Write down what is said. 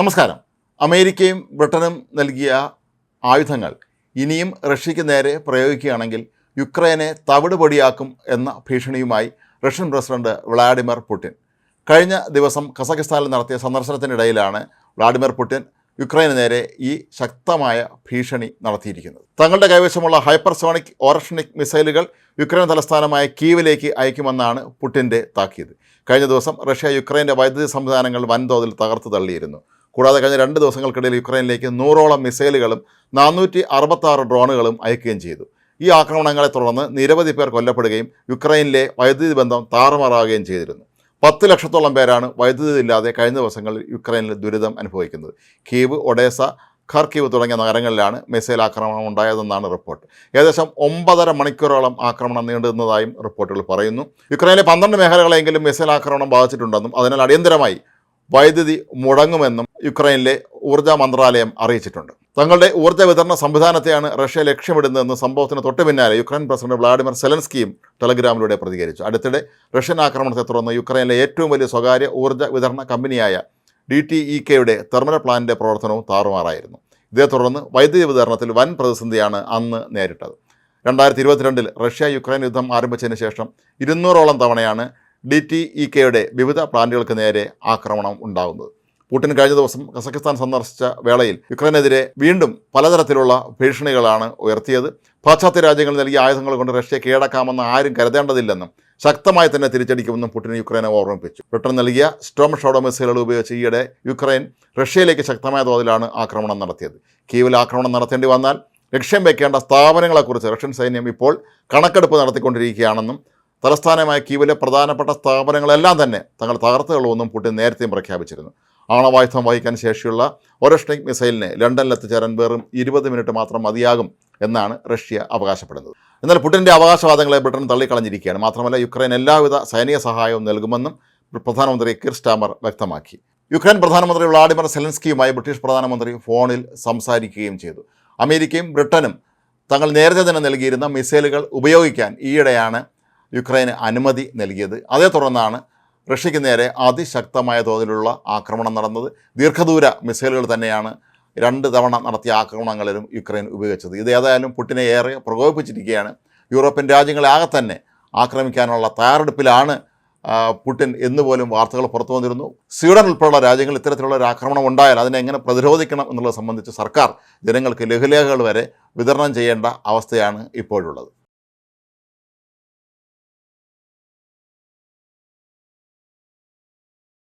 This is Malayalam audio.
നമസ്കാരം. അമേരിക്കയും ബ്രിട്ടനും നൽകിയ ആയുധങ്ങൾ ഇനിയും റഷ്യയ്ക്ക് നേരെ പ്രയോഗിക്കുകയാണെങ്കിൽ യുക്രൈനെ തവിട് പൊടിയാക്കും എന്ന ഭീഷണിയുമായി റഷ്യൻ പ്രസിഡന്റ് വ്ളാഡിമിർ പുടിൻ. കഴിഞ്ഞ ദിവസം കസഖിസ്ഥാനിൽ നടത്തിയ സന്ദർശനത്തിനിടയിലാണ് വ്ളാഡിമിർ പുടിൻ യുക്രൈന് നേരെ ഈ ശക്തമായ ഭീഷണി നടത്തിയിരിക്കുന്നത്. തങ്ങളുടെ കൈവശമുള്ള ഹൈപ്പർസോണിക് ഓറക്ഷണിക് മിസൈലുകൾ യുക്രൈൻ തലസ്ഥാനമായ കീവിലേക്ക് അയക്കുമെന്നാണ് പുടിന്റെ താക്കീത്. കഴിഞ്ഞ ദിവസം റഷ്യ യുക്രൈന്റെ വൈദ്യുതി സംവിധാനങ്ങൾ വൻതോതിൽ തകർത്തു തള്ളിയിരുന്നു. കൂടാതെ കഴിഞ്ഞ രണ്ട് ദിവസങ്ങൾക്കിടയിൽ യുക്രൈനിലേക്ക് നൂറോളം മിസൈലുകളും നാനൂറ്റി അറുപത്താറ് ഡ്രോണുകളും അയക്കുകയും ചെയ്തു. ഈ ആക്രമണങ്ങളെ തുടർന്ന് നിരവധി പേർ കൊല്ലപ്പെടുകയും യുക്രൈനിലെ വൈദ്യുതി ബന്ധം താറുമാറാകുകയും ചെയ്തിരുന്നു. പത്ത് ലക്ഷത്തോളം പേരാണ് വൈദ്യുതി ഇല്ലാതെ കഴിഞ്ഞ ദിവസങ്ങളിൽ യുക്രൈനിൽ ദുരിതം അനുഭവിക്കുന്നത്. കീവ് ഒഡേസ ഖർക്കീവ് തുടങ്ങിയ നഗരങ്ങളിലാണ് മിസൈൽ ആക്രമണം ഉണ്ടായതെന്നാണ് റിപ്പോർട്ട്. ഏകദേശം ഒമ്പതര മണിക്കൂറോളം ആക്രമണം നീണ്ടുന്നതായും റിപ്പോർട്ടുകൾ പറയുന്നു. യുക്രൈനിലെ പന്ത്രണ്ട് മേഖലകളെങ്കിലും മിസൈൽ ആക്രമണം ബാധിച്ചിട്ടുണ്ടെന്നും അതിനാൽ അടിയന്തരമായി വൈദ്യുതി മുടങ്ങുമെന്നും യുക്രൈനിലെ ഊർജ മന്ത്രാലയം അറിയിച്ചിട്ടുണ്ട്. തങ്ങളുടെ ഊർജ വിതരണ സംവിധാനത്തെയാണ് റഷ്യ ലക്ഷ്യമിടുന്നതെന്ന് സംഭവത്തിന് തൊട്ടു പിന്നാലെ യുക്രൈൻ പ്രസിഡന്റ് വ്ളാഡിമിർ സെലൻസ്കിയും ടെലഗ്രാമിലൂടെ പ്രതികരിച്ചു. അടുത്തിടെ റഷ്യൻ ആക്രമണത്തെ തുടർന്ന് യുക്രൈനിലെ ഏറ്റവും വലിയ സ്വകാര്യ ഊർജ വിതരണ കമ്പനിയായ ഡി ടി ഇ കെയുടെ തെർമിനൽ പ്ലാന്റിന്റെ പ്രവർത്തനവും താറുമാറായിരുന്നു. ഇതേ തുടർന്ന് വൈദ്യുതി വിതരണത്തിൽ വൻ പ്രതിസന്ധിയാണ് അന്ന് നേരിട്ടത്. രണ്ടായിരത്തി ഇരുപത്തിരണ്ടിൽ റഷ്യ യുക്രൈൻ യുദ്ധം ആരംഭിച്ചതിന് ശേഷം ഇരുന്നൂറോളം തവണയാണ് ഡി ടി ഇ കെയുടെ വിവിധ പ്ലാന്റുകൾക്ക് നേരെ ആക്രമണം ഉണ്ടാകുന്നത്. പുടിൻ കഴിഞ്ഞ ദിവസം കസക്കിസ്ഥാൻ സന്ദർശിച്ച വേളയിൽ യുക്രൈനെതിരെ വീണ്ടും പലതരത്തിലുള്ള ഭീഷണികളാണ് ഉയർത്തിയത്. പാശ്ചാത്യ രാജ്യങ്ങൾ നൽകിയ ആയുധങ്ങൾ കൊണ്ട് റഷ്യ കീഴടക്കാമെന്ന് ആരും കരുതേണ്ടതില്ലെന്നും ശക്തമായി തന്നെ തിരിച്ചടിക്കുമെന്നും പുടിൻ യുക്രൈനെ ഓർമ്മിപ്പിച്ചു. ബ്രിട്ടൻ നൽകിയ സ്റ്റോം ഷോഡോ മിസൈലുകൾ ഉപയോഗിച്ച് ഈയിടെ യുക്രൈൻ റഷ്യയിലേക്ക് ശക്തമായ തോതിലാണ് ആക്രമണം നടത്തിയത്. കീവിൽ ആക്രമണം നടത്തേണ്ടി വന്നാൽ ലക്ഷ്യം വെക്കേണ്ട സ്ഥാപനങ്ങളെക്കുറിച്ച് റഷ്യൻ സൈന്യം ഇപ്പോൾ കണക്കെടുപ്പ് നടത്തിക്കൊണ്ടിരിക്കുകയാണെന്നും തലസ്ഥാനമായ കീവിലെ പ്രധാനപ്പെട്ട സ്ഥാപനങ്ങളെല്ലാം തന്നെ തങ്ങൾ തകർത്തുകളുമെന്നും പുടിൻ നേരത്തെയും പ്രഖ്യാപിച്ചിരുന്നു. ആണവായുധം വഹിക്കാൻ ശേഷിയുള്ള ഒരഷ്ണിക് മിസൈലിന് ലണ്ടനിൽ എത്തിച്ചേരാൻ വെറും ഇരുപത് മിനിറ്റ് മാത്രം മതിയാകും എന്നാണ് റഷ്യ അവകാശപ്പെടുന്നത്. എന്നാൽ പുടിന്റെ അവകാശവാദങ്ങളെ ബ്രിട്ടൻ തള്ളിക്കളഞ്ഞിരിക്കുകയാണ്. മാത്രമല്ല യുക്രൈൻ എല്ലാവിധ സൈനിക സഹായവും നൽകുമെന്നും പ്രധാനമന്ത്രി കിർ സ്റ്റാമർ വ്യക്തമാക്കി. യുക്രൈൻ പ്രധാനമന്ത്രി വ്ളാഡിമിർ സെലൻസ്കിയുമായി ബ്രിട്ടീഷ് പ്രധാനമന്ത്രി ഫോണിൽ സംസാരിക്കുകയും ചെയ്തു. അമേരിക്കയും ബ്രിട്ടനും തങ്ങൾ നേരത്തെ തന്നെ നൽകിയിരുന്ന മിസൈലുകൾ ഉപയോഗിക്കാൻ ഈയിടെയാണ് യുക്രൈന് അനുമതി നൽകിയത്. അതേ തുടർന്നാണ് റഷ്യയ്ക്ക് നേരെ അതിശക്തമായ തോതിലുള്ള ആക്രമണം നടന്നത്. ദീർഘദൂര മിസൈലുകൾ തന്നെയാണ് രണ്ട് തവണ നടത്തിയ ആക്രമണങ്ങളിലും യുക്രൈൻ ഉപയോഗിച്ചത്. ഇത് ഏതായാലും പുട്ടിനെ ഏറെ പ്രകോപിപ്പിച്ചിരിക്കുകയാണ്. യൂറോപ്യൻ രാജ്യങ്ങളെ ആകെ തന്നെ ആക്രമിക്കാനുള്ള തയ്യാറെടുപ്പിലാണ് പുടിൻ എന്നുപോലും വാർത്തകൾ പുറത്തു വന്നിരുന്നു. സ്വീഡൻ ഉൾപ്പെടെയുള്ള രാജ്യങ്ങൾ ഇത്തരത്തിലുള്ള ഒരു ആക്രമണം ഉണ്ടായാൽ അതിനെ എങ്ങനെ പ്രതിരോധിക്കണം എന്നുള്ളത് സംബന്ധിച്ച് സർക്കാർ ജനങ്ങൾക്ക് ലഘുലേഖകൾ വരെ വിതരണം ചെയ്യേണ്ട അവസ്ഥയാണ് ഇപ്പോഴുള്ളത്.